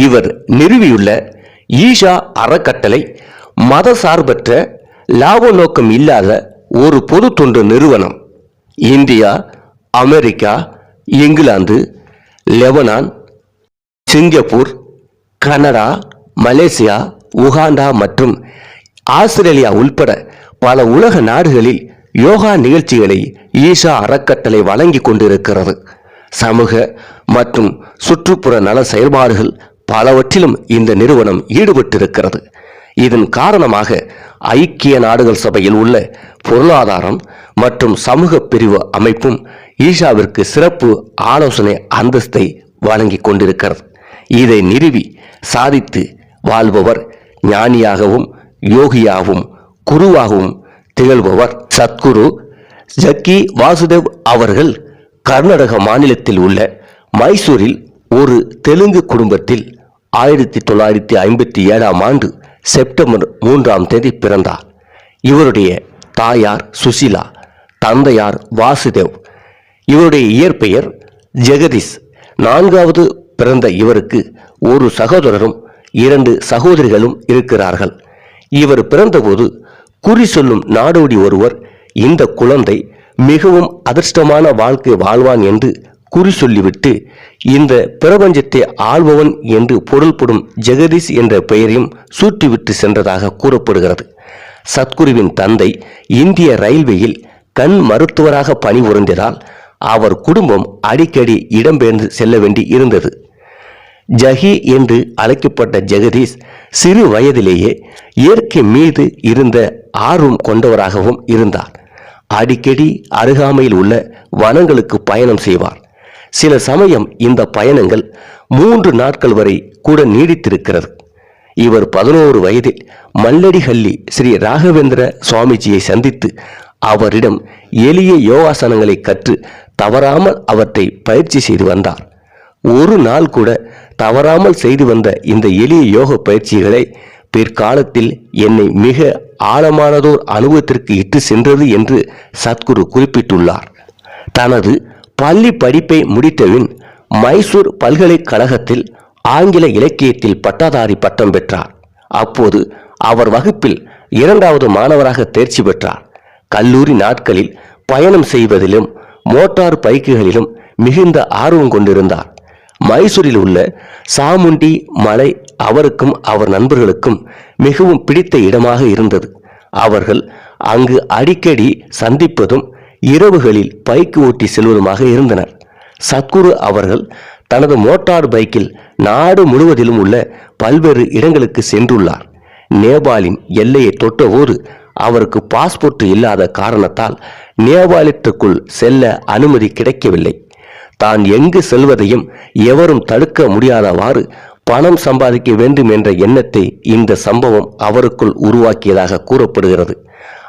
இவர் நிறுவியுள்ள ஈஷா அறக்கட்டளை மத சார்பற்ற லாப நோக்கம் இல்லாத ஒரு பொது தொண்டு நிறுவனம். India America England Lebanon Singapore Canada Malaysia Uganda மற்றும் ஆஸ்திரேலியா உள்பட பல உலக நாடுகளில் யோகா நிகழ்ச்சிகளை ஈஷா அறக்கட்டளை வழங்கி கொண்டிருக்கிறது. சமூக மற்றும் சுற்றுப்புற நல செயல்பாடுகள் பலவற்றிலும் இந்த நிறுவனம் ஈடுபட்டிருக்கிறது. இதன் காரணமாக ஐக்கிய நாடுகள் சபையில் உள்ள பொருளாதாரம் மற்றும் சமூக பிரிவு அமைப்பும் ஈஷாவிற்கு சிறப்பு ஆலோசனை அந்தஸ்தை வழங்கி கொண்டிருக்கிறது. இதை நிறுவி சாதித்து வாழ்பவர் ஞானியாகவும் யோகியாகவும் குருவாகவும் திகழ்பவர் சத்குரு ஜக்கி வாசுதேவ் அவர்கள் கர்நாடக மாநிலத்தில் உள்ள மைசூரில் ஒரு தெலுங்கு குடும்பத்தில் ஆயிரத்தி தொள்ளாயிரத்தி ஐம்பத்தி ஏழாம் ஆண்டு செப்டம்பர் மூன்றாம் தேதி பிறந்தார். இவருடைய தாயார் சுசிலா தந்தையார் வாசுதேவ். இவருடைய இயற்பெயர் ஜெகதீஷ். நான்காவது பிறந்த இவருக்கு ஒரு சகோதரரும் இரண்டு சகோதரிகளும் இருக்கிறார்கள். இவர் பிறந்தபோது குறி சொல்லும் நாடோடி ஒருவர் இந்த குழந்தை மிகவும் அதிர்ஷ்டமான வாழ்க்கை வாழ்வான் என்று குறி சொல்லிவிட்டு இந்த பிரபஞ்சத்தை ஆள்பவன் என்று பொருள்படும் ஜெகதீஷ் என்ற பெயரையும் சூட்டிவிட்டு சென்றதாக கூறப்படுகிறது. சத்குருவின் தந்தை இந்திய ரயில்வேயில் கண் மருத்துவராக பணிபுரிந்ததால் அவர் குடும்பம் அடிக்கடி இடம்பெயர்ந்து செல்ல வேண்டி இருந்தது. ஜஹி என்று அழைக்கப்பட்ட ஜெகதீஷ் சிறு வயதிலேயே இயற்கை மீது இருந்த ஆர்வம் கொண்டவராகவும் இருந்தார். அடிக்கடி அருகாமையில் உள்ள வனங்களுக்கு பயணம் செய்வார். சில சமயம் இந்த பயணங்கள் மூன்று நாட்கள் வரை கூட நீடித்திருக்கிறது. இவர் பதினோரு வயதில் மல்லடிஹள்ளி ஸ்ரீ ராகவேந்திர சுவாமிஜியை சந்தித்து அவரிடம் எளிய யோகாசனங்களை கற்று தவறாமல் அவற்றை பயிற்சி செய்து வந்தார். ஒரு நாள் கூட தவறாமல் செய்து வந்த இந்த எளிய யோக பயிற்சிகளை பிற்காலத்தில் என்னை மிக ஆழமானதோர் அனுபவத்திற்கு இட்டு சென்றது என்று சத்குரு குறிப்பிட்டுள்ளார். தனது பள்ளி படிப்பை முடித்தபின் மைசூர் பல்கலைக்கழகத்தில் ஆங்கில இலக்கியத்தில் பட்டதாரி பட்டம் பெற்றார். அப்போது அவர் வகுப்பில் இரண்டாவது மாணவராக தேர்ச்சி பெற்றார். கல்லூரி நாட்களில் பயணம் செய்வதிலும் மோட்டார் பைக்குகளிலும் மிகுந்த ஆர்வம் கொண்டிருந்தார். மைசூரில் உள்ள சாமுண்டி மலை அவருக்கும் அவர் நண்பர்களுக்கும் மிகவும் பிடித்த இடமாக இருந்தது. அவர்கள் அங்கு அடிக்கடி சந்திப்பதும் இரவுகளில் பைக்கு ஓட்டி செல்வதுமாக இருந்தனர். சத்குரு அவர்கள் தனது மோட்டார் பைக்கில் நாடு முழுவதிலும் உள்ள பல்வேறு இடங்களுக்கு சென்றுள்ளார். நேபாளின் எல்லையை தொட்டபோது அவருக்கு பாஸ்போர்ட் இல்லாத காரணத்தால் நேபாளத்திற்குள் செல்ல அனுமதி கிடைக்கவில்லை. தான் எங்கு செல்வதையும் எவரும் தடுக்க முடியாதவாறு பணம் சம்பாதிக்க வேண்டும் என்ற எண்ணத்தை இந்த சம்பவம் அவருக்குள் உருவாக்கியதாக கூறப்படுகிறது.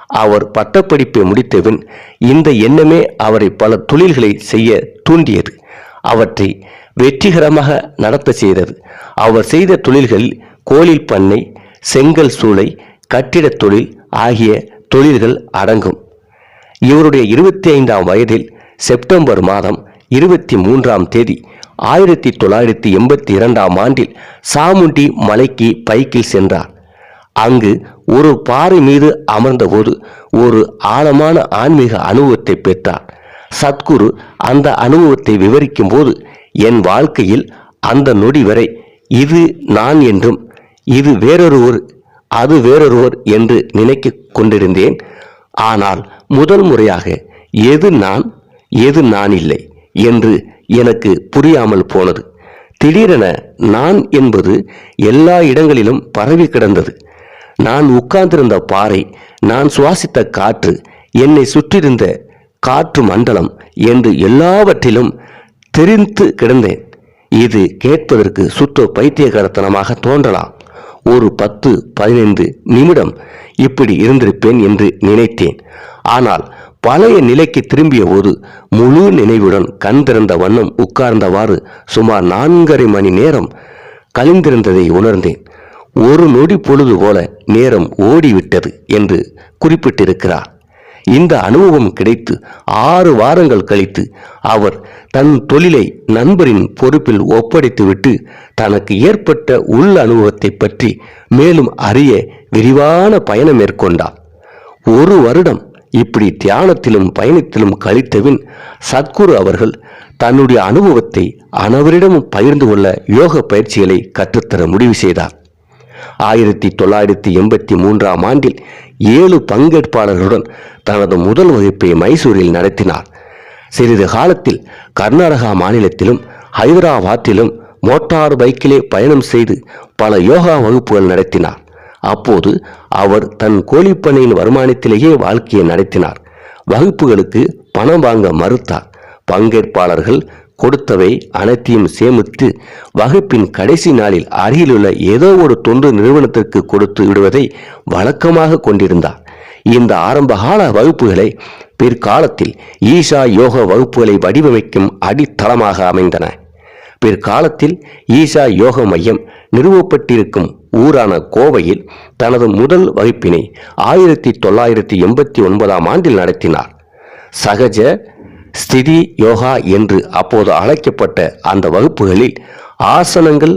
அவர் பட்டப்படிப்பை முடித்தபின் இந்த எண்ணமே அவரை பல தொழில்களை செய்ய தூண்டியது. அவற்றை வெற்றிகரமாக நடத்த செய்தது. அவர் செய்த தொழில்களில் கோழில் பண்ணை செங்கல் சூளை கட்டிடத் தொழில் ஆகிய தொழில்கள் அடங்கும். இவருடைய இருபத்தி ஐந்தாம் வயதில் செப்டம்பர் மாதம் இருபத்தி மூன்றாம் தேதி ஆயிரத்தி தொள்ளாயிரத்தி எண்பத்தி இரண்டாம் ஆண்டில் சாமுண்டி மலைக்கு பைக்கில் சென்றார். அங்கு ஒரு பாறை மீது அமர்ந்தபோது ஒரு ஆழமான ஆன்மீக அனுபவத்தை பெற்றார். சத்குரு அந்த அனுபவத்தை விவரிக்கும் போது என் வாழ்க்கையில் அந்த நொடி வரை இது நான் என்றும் இது வேறொருவர் அது வேறொருவர் என்று நினைக்க கொண்டிருந்தேன். ஆனால் முதல் முறையாக எது நான் எது நான் இல்லை என்று எனக்கு புரியாமல் போனது. திடீரென நான் என்பது எல்லா இடங்களிலும் பரவி கிடந்தது. நான் உட்கார்ந்திருந்த பாறை நான் சுவாசித்த காற்று என்னை சுற்றியிருந்த காற்று மண்டலம் என்று எல்லாவற்றிலும் தெரிந்து கிடந்தேன். இது கேட்பதற்கு சுற்று பைத்தியகரத்தனமாக தோன்றலாம். ஒரு பத்து பதினைந்து நிமிடம் இப்படி இருந்திருப்பேன் என்று நினைத்தேன். ஆனால் பழைய நிலைக்கு திரும்பிய போது முழு நினைவுடன் கண் திறந்த வண்ணம் உட்கார்ந்தவாறு சுமார் நான்கரை மணி நேரம் கழிந்திருந்ததை உணர்ந்தேன். ஒரு நொடி பொழுது போல நேரம் ஓடிவிட்டது என்று குறிப்பிட்டிருக்கிறார். இந்த அனுபவம் கிடைத்து ஆறு வாரங்கள் கழித்து அவர் தன் தொழிலை நண்பரின் பொறுப்பில் ஒப்படைத்துவிட்டு தனக்கு ஏற்பட்ட உள் அனுபவத்தை பற்றி மேலும் அறிய விரிவான பயணம் மேற்கொண்டார். ஒரு வருடம் இப்படி தியானத்திலும் பயணத்திலும் கழித்தபின் சத்குரு அவர்கள் தன்னுடைய அனுபவத்தை அனைவரிடமும் பகிர்ந்து கொள்ள யோக பயிற்சிகளை கற்றுத்தர முடிவு செய்தார். ஆயிரத்தி தொள்ளாயிரத்தி எண்பத்தி மூன்றாம் ஆண்டில் ஏழு பங்கேற்பாளர்களுடன் தனது முதல் வகுப்பை மைசூரில் நடத்தினார். சிறிது காலத்தில் கர்நாடகா மாநிலத்திலும் ஹைதராபாத்திலும் மோட்டார் பைக்கிலே பயணம் செய்து பல யோகா வகுப்புகள் நடத்தினார். அப்போது அவர் தன் கோழிப்பண்ணையின் வருமானத்திலேயே வாழ்க்கையை நடத்தினார். வகுப்புகளுக்கு பணம் வாங்க மறுத்தார். பங்கேற்பாளர்கள் கொடுத்தவை அனைத்தையும் சேமித்து வகுப்பின் கடைசி நாளில் அருகிலுள்ள ஏதோ ஒரு தொண்டு நிறுவனத்திற்கு கொடுத்து விடுவதை வழக்கமாக கொண்டிருந்தார். இந்த ஆரம்பகால வகுப்புகளை பிற்காலத்தில் ஈஷா யோக வகுப்புகளை வடிவமைக்கும் அடித்தளமாக அமைந்தன. பிற்காலத்தில் ஈஷா யோக மையம் நிறுவப்பட்டிருக்கும் ஊரான கோவையில் தனது முதல் வகுப்பினை ஆயிரத்தி தொள்ளாயிரத்தி எண்பத்தி ஒன்பதாம் ஆண்டில் நடத்தினார். சகஜ ஸ்திதி யோகா என்று அப்போது அழைக்கப்பட்ட அந்த வகுப்புகளில் ஆசனங்கள்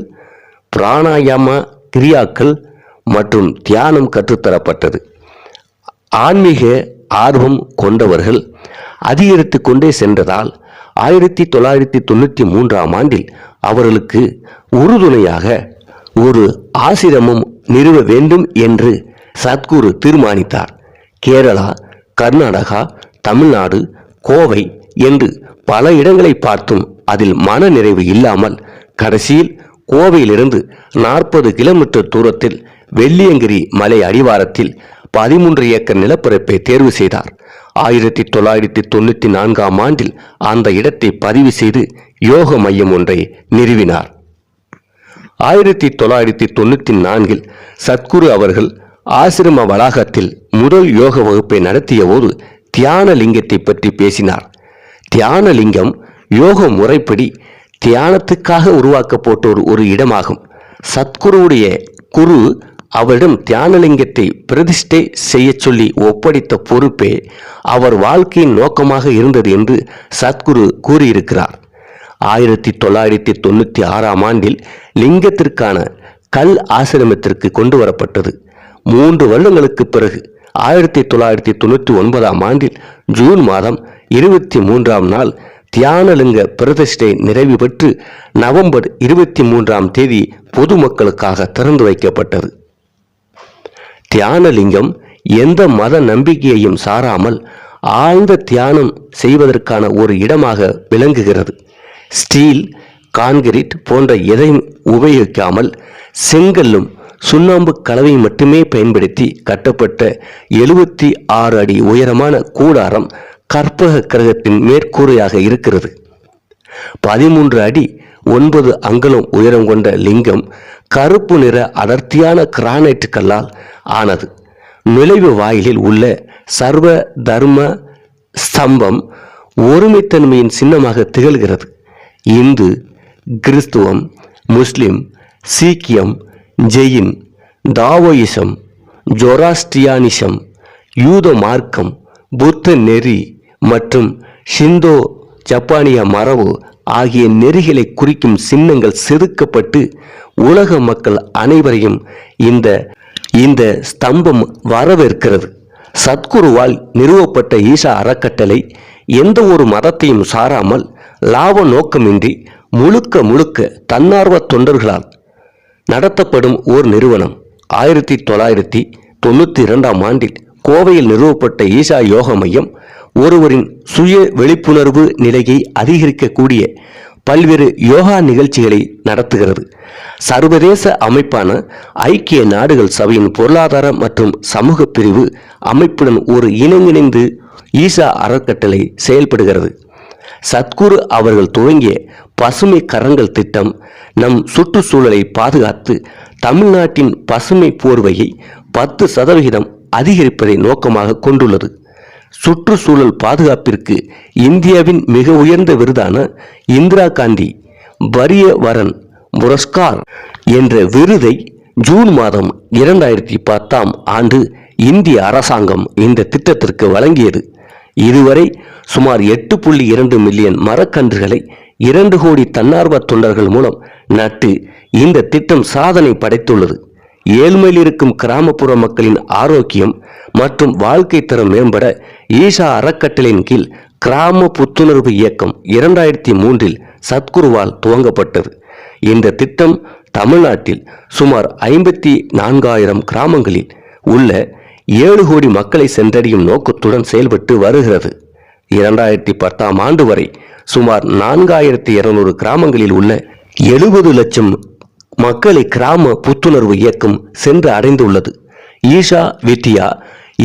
பிராணாயாம கிரியாக்கள் மற்றும் தியானம் கற்றுத்தரப்பட்டது. ஆன்மீக ஆர்வம் கொண்டவர்கள் அதிகரித்து கொண்டே சென்றதால் ஆயிரத்தி தொள்ளாயிரத்தி தொண்ணூற்றி மூன்றாம் ஆண்டில் அவர்களுக்கு உறுதுணையாக ஒரு ஆசிரமம் நிறுவ வேண்டும் என்று சத்குரு தீர்மானித்தார். கேரளா கர்நாடகா தமிழ்நாடு கோவை என்று பல இடங்களை பார்த்தும் அதில் மன நிறைவு இல்லாமல் கடைசியில் கோவையிலிருந்து நாற்பது கிலோமீட்டர் தூரத்தில் வெள்ளியங்கிரி மலை அடிவாரத்தில் பதிமூன்று ஏக்கர் நிலப்பரப்பை தேர்வு செய்தார். ஆயிரத்தி தொள்ளாயிரத்தி தொண்ணூற்றி நான்காம் ஆண்டில் அந்த இடத்தை பதிவு செய்து யோக மையம் ஒன்றை நிறுவினார். ஆயிரத்தி தொள்ளாயிரத்தி தொண்ணூற்றி நான்கில் சத்குரு அவர்கள் ஆசிரம வளாகத்தில் முதல் யோக வகுப்பை நடத்திய போது தியான லிங்கத்தை பற்றி பேசினார். தியானலிங்கம் யோக முறைப்படி தியானத்துக்காக உருவாக்கப்பட்ட ஒரு ஒரு இடமாகும். சத்குருவுடைய குரு அவரிடம் தியானலிங்கத்தை பிரதிஷ்டை செய்யச் சொல்லி ஒப்படைத்த பொறுப்பே அவர் வாழ்க்கையின் நோக்கமாக இருந்தது என்று சத்குரு கூறியிருக்கிறார். ஆயிரத்தி தொள்ளாயிரத்தி தொண்ணூற்றி ஆறாம் ஆண்டில் லிங்கத்திற்கான கல் ஆசிரமத்திற்கு கொண்டு வரப்பட்டது. மூன்று வருடங்களுக்கு பிறகு ஆயிரத்தி தொள்ளாயிரத்தி தொண்ணூற்றி ஒன்பதாம் ஆண்டில் ஜூன் மாதம் இருபத்தி மூன்றாம் நாள் தியானலிங்க பிரதிஷ்டை நிறைவு பெற்று நவம்பர் இருபத்தி மூன்றாம் தேதி பொதுமக்களுக்காக திறந்து வைக்கப்பட்டது. தியானலிங்கம் எந்த மத நம்பிக்கையையும் சாராமல் ஆழ்ந்த தியானம் செய்வதற்கான ஒரு இடமாக விளங்குகிறது. ஸ்டீல் கான்கிரீட் போன்ற எதையும் உபயோகிக்காமல் செங்கல்லும் சுண்ணாம்பு கலவை மட்டுமே பயன்படுத்தி கட்டப்பட்ட எழுபத்தி ஆறு அடி உயரமான கூடாரம் கற்பக கிரகத்தின் மேற்கூரையாக இருக்கிறது. பதிமூன்று அடி ஒன்பது அங்குலம் உயரம் கொண்ட லிங்கம் கருப்பு நிற அடர்த்தியான கிரானைட் கல்லால் ஆனது. நுழைவு வாயிலில் உள்ள சர்வ தர்ம ஸ்தம்பம் ஒருமைத்தன்மையின் சின்னமாக திகழ்கிறது. இந்து கிறிஸ்துவம் முஸ்லிம் சீக்கியம் ஜெயின் தாவோயிசம் ஜொராஸ்டியானிசம் யூத மார்க்கம் புத்த நெறி மற்றும் ஷிந்தோ ஜப்பானிய மரபு ஆகிய நெறிகளை குறிக்கும் சின்னங்கள் செதுக்கப்பட்டு உலக மக்கள் அனைவரையும் இந்த இந்த ஸ்தம்பம் வரவேற்கிறது. சத்குருவால் நிறுவப்பட்ட ஈசா அறக்கட்டளை எந்த ஒரு மதத்தையும் சாராமல் லாப நோக்கமின்றி முழுக்க முழுக்க தன்னார்வ தொண்டர்களால் நடத்தப்படும் ஓர் நிறுவனம். ஆயிரத்தி தொள்ளாயிரத்தி தொண்ணூற்றி இரண்டாம் ஆண்டில் கோவையில் நிறுவப்பட்ட ஈசா யோக மையம் ஒருவரின் சுய விழிப்புணர்வு நிலையை அதிகரிக்கக்கூடிய பல்வேறு யோகா நிகழ்ச்சிகளை நடத்துகிறது. சர்வதேச அமைப்பான ஐக்கிய நாடுகள் சபையின் பொருளாதார மற்றும் சமூக பிரிவு அமைப்புடன் ஒரு இணங்கிணைந்து ஈசா அறக்கட்டளை செயல்படுகிறது. சத்குரு அவர்கள் துவங்கிய பசுமை கரங்கள் திட்டம் நம் சுற்றுச்சூழலை பாதுகாத்து தமிழ்நாட்டின் பசுமை போர்வையை பத்து சதவிகிதம் அதிகரிப்பதை நோக்கமாக கொண்டுள்ளது. சுற்றுச்சூழல் பாதுகாப்பிற்கு இந்தியாவின் மிக உயர்ந்த விருதான இந்திரா காந்தி வரிய வரன் புரஸ்கார் என்ற விருதை ஜூன் மாதம் இரண்டாயிரத்தி பத்தாம் ஆண்டு இந்திய அரசாங்கம் இந்த திட்டத்திற்கு வழங்கியது. இதுவரை சுமார் எட்டு புள்ளி இரண்டு மில்லியன் மரக்கன்றுகளை இரண்டு கோடி தன்னார்வ தொண்டர்கள் மூலம் நட்டு இந்த திட்டம் சாதனை படைத்துள்ளது. ஏழ்மையில் இருக்கும் கிராமப்புற மக்களின் ஆரோக்கியம் மற்றும் வாழ்க்கை தரம் மேம்பட ஈஷா அறக்கட்டளையின் கீழ் கிராம புத்துணர்வு இயக்கம் இரண்டாயிரத்தி மூன்றில் சத்குருவால் துவங்கப்பட்டது. இந்த திட்டம் தமிழ்நாட்டில் சுமார் ஐம்பத்தி நான்காயிரம் கிராமங்களில் உள்ள ஏழு கோடி மக்களை சென்றடையும் நோக்கத்துடன் செயல்பட்டு வருகிறது. இரண்டாயிரத்தி பத்தாம் ஆண்டு வரை சுமார் நான்காயிரத்தி இருநூறு கிராமங்களில் உள்ள எழுபது லட்சம் மக்களை கிராம புத்துணர்வு இயக்கம் சென்று அடைந்துள்ளது. ஈஷா வித்யா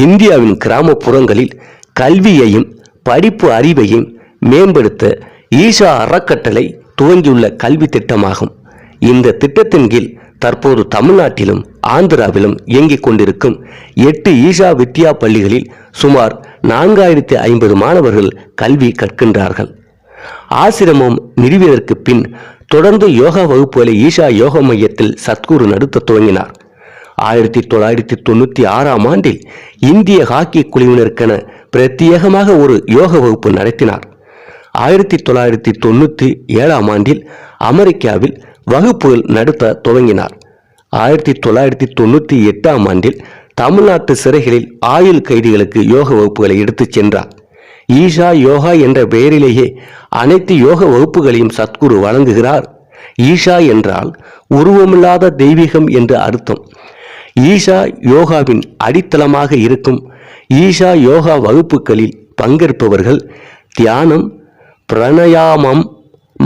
இந்தியாவின் கிராமப்புறங்களில் கல்வியையும் படிப்பு அறிவையும் மேம்படுத்த ஈஷா அறக்கட்டளை துவங்கியுள்ள கல்வி திட்டமாகும். இந்த திட்டத்தின் கீழ் தற்போது தமிழ்நாட்டிலும் ஆந்திராவிலும் இயங்கிக் கொண்டிருக்கும் எட்டு ஈஷா வித்யா பள்ளிகளில் சுமார் நான்காயிரத்தி ஐம்பது மாணவர்கள் கல்வி கற்கின்றார்கள். ஆசிரமம் நிறுவியதற்கு பின் தொடர்ந்து யோகா வகுப்புகளை ஈஷா யோக மையத்தில் சத்குரு நடத்த துவங்கினார். ஆயிரத்தி தொள்ளாயிரத்தி தொண்ணூற்றி ஆறாம் ஆண்டில் இந்திய ஹாக்கி குழுவினருக்கென பிரத்யேகமாக ஒரு யோக வகுப்பு நடத்தினார். ஆயிரத்தி தொள்ளாயிரத்தி தொண்ணூற்றி ஏழாம் ஆண்டில் அமெரிக்காவில் வகுப்புகள் நடத்த துவங்கினார். ஆயிரத்தி தொள்ளாயிரத்தி தொண்ணூற்றி எட்டாம் ஆண்டில் தமிழ்நாட்டு சிறைகளில் ஆயுள் கைதிகளுக்கு யோக வகுப்புகளை எடுத்துச் சென்றார். ஈஷா யோகா என்ற பெயரிலேயே அனைத்து யோக வகுப்புகளையும் சத்குரு வழங்குகிறார். ஈஷா என்றால் உருவமில்லாத தெய்வீகம் என்று அர்த்தம். ஈஷா யோகாவின் அடித்தளமாக இருக்கும். ஈஷா யோகா வகுப்புகளில் பங்கேற்பவர்கள் தியானம் பிரணயாமம்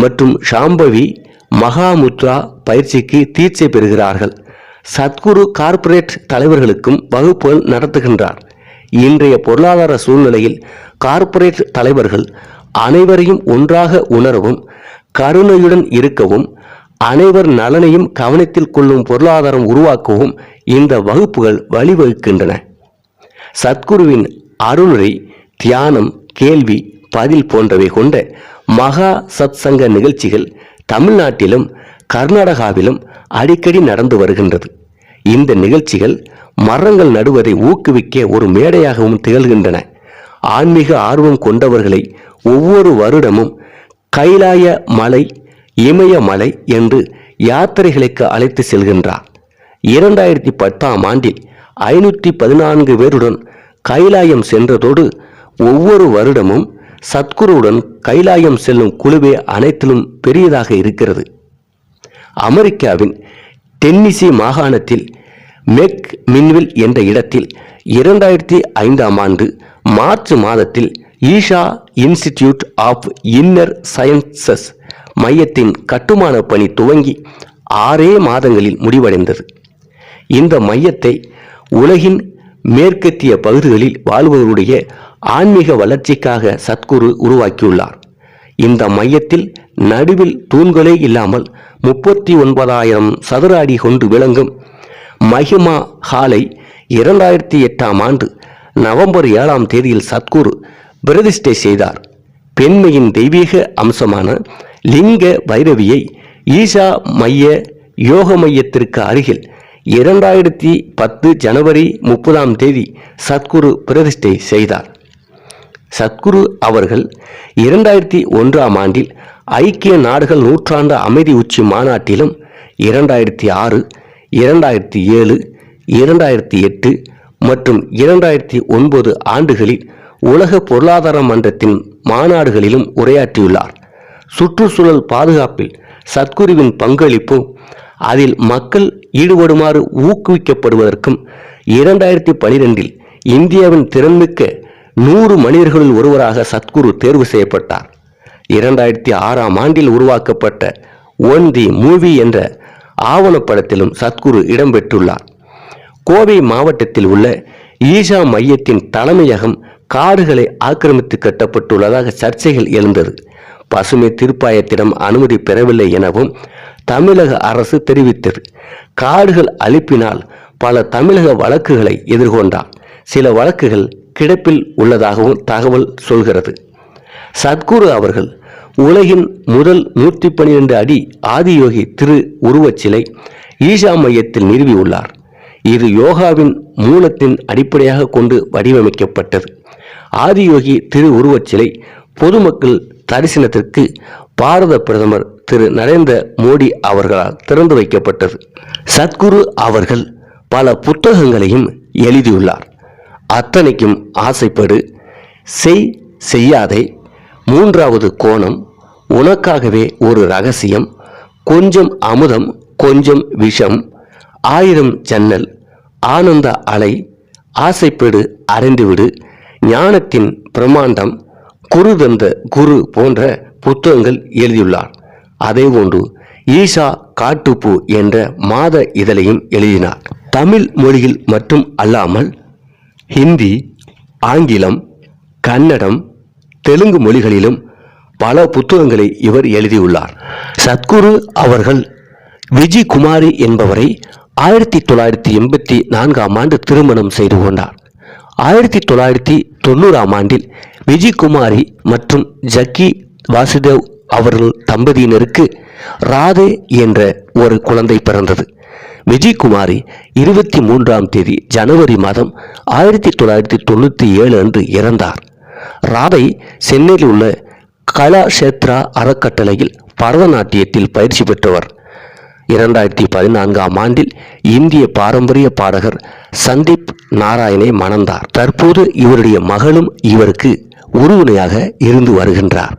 மற்றும் சாம்பவி மகாமுத்ரா பயிற்சிக்கு தீட்சை பெறுகிறார்கள். சத்குரு கார்ப்பரேட் தலைவர்களுக்கும் வகுப்புகள் நடத்துகின்றார். இன்றைய பொருளாதார சூழ்நிலையில் கார்ப்பரேட் தலைவர்கள் அனைவரையும் ஒன்றாக உணரவும் கருணையுடன் இருக்கவும் அனைவர் நலனையும் கவனத்தில் கொள்ளும் பொருளாதாரம் உருவாக்கவும் இந்த வகுப்புகள் வழிவகுக்கின்றன. சத்குருவின் அருளுரை தியானம் கேள்வி பதில் போன்றவை கொண்ட மகா சத் சங்க நிகழ்ச்சிகள் தமிழ்நாட்டிலும் கர்நாடகாவிலும் அடிக்கடி நடந்து வருகின்றது. இந்த நிகழ்ச்சிகள் மரங்கள் நடுவதை ஊக்குவிக்க ஒரு மேடையாகவும் திகழ்கின்றன. ஆன்மீக ஆர்வம் கொண்டவர்களை ஒவ்வொரு வருடமும் கைலாய மலை இமயமலை என்று யாத்திரைகளுக்கு அழைத்து செல்கின்றார். இரண்டாயிரத்தி பத்தாம் ஆண்டில் ஐநூற்றி பதினான்கு பேருடன் கைலாயம் சென்றதோடு ஒவ்வொரு வருடமும் சத்குருவுடன் கைலாயம் செல்லும் குழுவே அனைத்திலும் பெரியதாக இருக்கிறது. அமெரிக்காவின் டென்னிசி மாகாணத்தில் மெக் மின்வில் என்ற இடத்தில் இரண்டாயிரத்தி ஐந்தாம் ஆண்டு மார்ச் மாதத்தில் Isha institute of inner sciences மையத்தின் கட்டுமான பணி துவங்கி ஆறே மாதங்களில் முடிவடைந்தது. இந்த மையத்தை உலகின் மேற்கத்திய பகுதிகளில் வாழ்பவருடைய ஆன்மீக வளர்ச்சிக்காக சத்குரு உருவாக்கியுள்ளார். இந்த மையத்தில் நடுவில் தூண்களே இல்லாமல் முப்பத்தி ஒன்பதாயிரம் சதுர அடி கொண்டு விளங்கும் மஹிமா ஹாலை இரண்டாயிரத்தி எட்டாம் ஆண்டு நவம்பர் ஏழாம் தேதியில் சத்குரு பிரதிஷ்டை செய்தார். பெண்மையின் தெய்வீக அம்சமான லிங்க பைரவியை ஈஷா மைய யோக மையத்திற்கு அருகில் இரண்டாயிரத்தி பத்து ஜனவரி முப்பதாம் தேதி சத்குரு பிரதிஷ்டை செய்தார். சத்குரு அவர்கள் இரண்டாயிரத்தி ஒன்றாம் ஆண்டில் ஐக்கிய நாடுகள் நூற்றாண்டு அமைதி உச்சி மாநாட்டிலும் இரண்டாயிரத்தி ஆறு இரண்டாயிரத்தி ஏழு இரண்டாயிரத்தி எட்டு மற்றும் இரண்டாயிரத்தி ஒன்பது ஆண்டுகளில் உலக பொருளாதார மன்றத்தின் மாநாடுகளிலும் உரையாற்றியுள்ளார். சுற்றுச்சூழல் பாதுகாப்பில் சத்குருவின் பங்களிப்பு அதில் மக்கள் ஈடுபடுமாறு ஊக்குவிக்கப்படுவதற்கும் இரண்டாயிரத்தி பனிரெண்டில் இந்தியாவின் திறன்மிக்க நூறு மனிதர்களில் ஒருவராக சத்குரு தேர்வு செய்யப்பட்டார். இரண்டாயிரத்தி ஆறாம் ஆண்டில் உருவாக்கப்பட்ட ஒன் தி மூவி என்ற ஆவணப்படத்திலும் சத்குரு இடம்பெற்றுள்ளார். கோவை மாவட்டத்தில் உள்ள ஈஷா மையத்தின் தலைமையகம் காடுகளை ஆக்கிரமித்து கட்டப்பட்டுள்ளதாக சர்ச்சைகள் எழுந்தது. பசுமை தீர்ப்பாயத்திடம் அனுமதி பெறவில்லை எனவும் தமிழக அரசு தெரிவித்தது. காடுகள் அழிப்பினால் பல தமிழக வழக்குகளை எதிர்கொண்டார். சில வழக்குகள் கிடப்பில் உள்ளதாகவும் தகவல் சொல்கிறது. சத்குரு அவர்கள் உலகின் முதல் நூற்றி பன்னிரண்டு அடி ஆதியோகி திரு உருவச் சிலை ஈஷா மையத்தில் நிறுவியுள்ளார். இது யோகாவின் மூலத்தின் அடிப்படையாக கொண்டு வடிவமைக்கப்பட்டது. ஆதியோகி திரு உருவச் சிலை பொதுமக்கள் தரிசனத்திற்கு பாரத பிரதமர் திரு நரேந்திர மோடி அவர்களால் திறந்து வைக்கப்பட்டது. சத்குரு அவர்கள் பல புத்தகங்களையும் எழுதியுள்ளார். அத்தனைக்கும் ஆசைப்படு செய் செய்யாதே மூன்றாவது கோணம் உனக்காகவே ஒரு ரகசியம் கொஞ்சம் அமுதம் கொஞ்சம் விஷம் ஆயிரம் ஜன்னல் ஆனந்த அலை ஆசைப்படு அறிந்துவிடு ஞானத்தின் பிரமாண்டம் குரு தந்த குரு போன்ற புத்தகங்கள் எழுதியுள்ளார். அதேபோன்று ஈஷா காட்டுப்பூ என்ற மாத இதழையும் எழுதினார். தமிழ் மொழியில் மட்டும் அல்லாமல் ஹிந்தி ஆங்கிலம் கன்னடம் தெலுங்கு மொழிகளிலும் பல புத்தகங்களை இவர் எழுதியுள்ளார். சத்குரு அவர்கள் விஜி குமாரி என்பவரை ஆயிரத்தி தொள்ளாயிரத்தி எண்பத்தி நான்காம் ஆண்டு திருமணம் செய்து கொண்டார். ஆயிரத்தி தொள்ளாயிரத்தி தொண்ணூறாம் ஆண்டில் விஜி குமாரி மற்றும் ஜக்கி வாசுதேவ் அவர்கள் தம்பதியினருக்கு ராதே என்ற ஒரு குழந்தை பிறந்தது. விஜயகுமாரி இருபத்தி மூன்றாம் தேதி ஜனவரி மாதம் ஆயிரத்தி தொள்ளாயிரத்தி தொண்ணூற்றி ஏழு அன்று இறந்தார். ராதை சென்னையில் உள்ள கலாஷேத்ரா அறக்கட்டளையில் பரதநாட்டியத்தில் பயிற்சி பெற்றவர். இரண்டாயிரத்தி பதினான்காம் ஆண்டில் இந்திய பாரம்பரிய பாடகர் சந்தீப் நாராயணை மணந்தார். தற்போது இவருடைய மகளும் இவருக்கு உறுதுணையாக இருந்து வருகின்றார்.